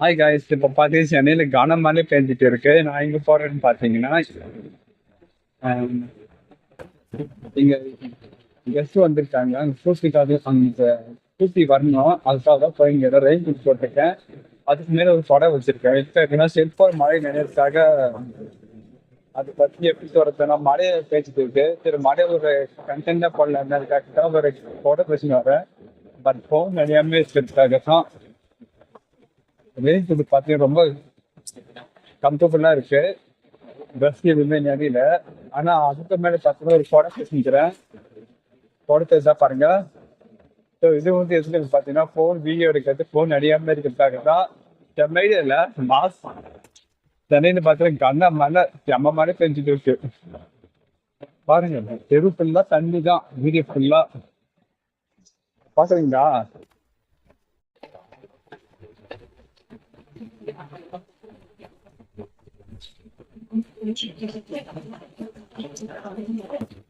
Hi guys இப்போ பார்த்தீங்கன்னா சென்னையில் கனமழை பெஞ்சிட்டு இருக்கு. நான் எங்கே போகிறேன்னு பார்த்தீங்கன்னா இங்க கெஸ்ட் வந்திருக்காங்க. அங்கே பூர்த்திக்காக அந்த பூர்த்தி வரணும். அதுக்காக தான் போய் இங்கே ரெயின் கோட் போட்டிருக்கேன். அதுக்கு மேலே ஒரு படம் வச்சிருக்கேன். எதுக்காகனா செல்ஃபோன் மழை நினைறதுக்காக அதை பற்றி எப்படி சொல்றதுன்னா மழையை பேசிட்டு இருக்கு. சரி மழை ஒரு கண்டென்ட்டாக போடலாம்னதுக்காக தான் ஒரு படம் பேசிட்டு வரேன். பட் ஃபோன் நிறையாமே இருக்கிறதுக்காக தான். ரெயின் வெயில் பார்த்தீங்கன்னா ரொம்ப கம்ஃபர்டபுளாக இருக்கு. ட்ரெஸ் எதுவுமே நிறையில ஆனால் அதுக்கு மேலே பார்த்தீங்கன்னா ஒரு ப்ராடக்ட் செஞ்சுக்கிறேன் ப்ராடக்ட் தான் ஸோ இது வந்து எதுக்கு பார்த்தீங்கன்னா ஃபோன் வீடியோ எடுக்கிறது ஃபோன் அடியாமல் இருக்கிறதுக்காக தான். சென்னையில் மாஸ் சென்னையில் பார்த்தீங்கன்னா கண்ண மழை செம்ம மாதிரி பெஞ்சிட்டு இருக்கு. பாருங்க தெரு ஃபுல்லாக தண்ணி தான். வீடியோ ஃபுல்லாக பார்க்குறீங்களா Thank you.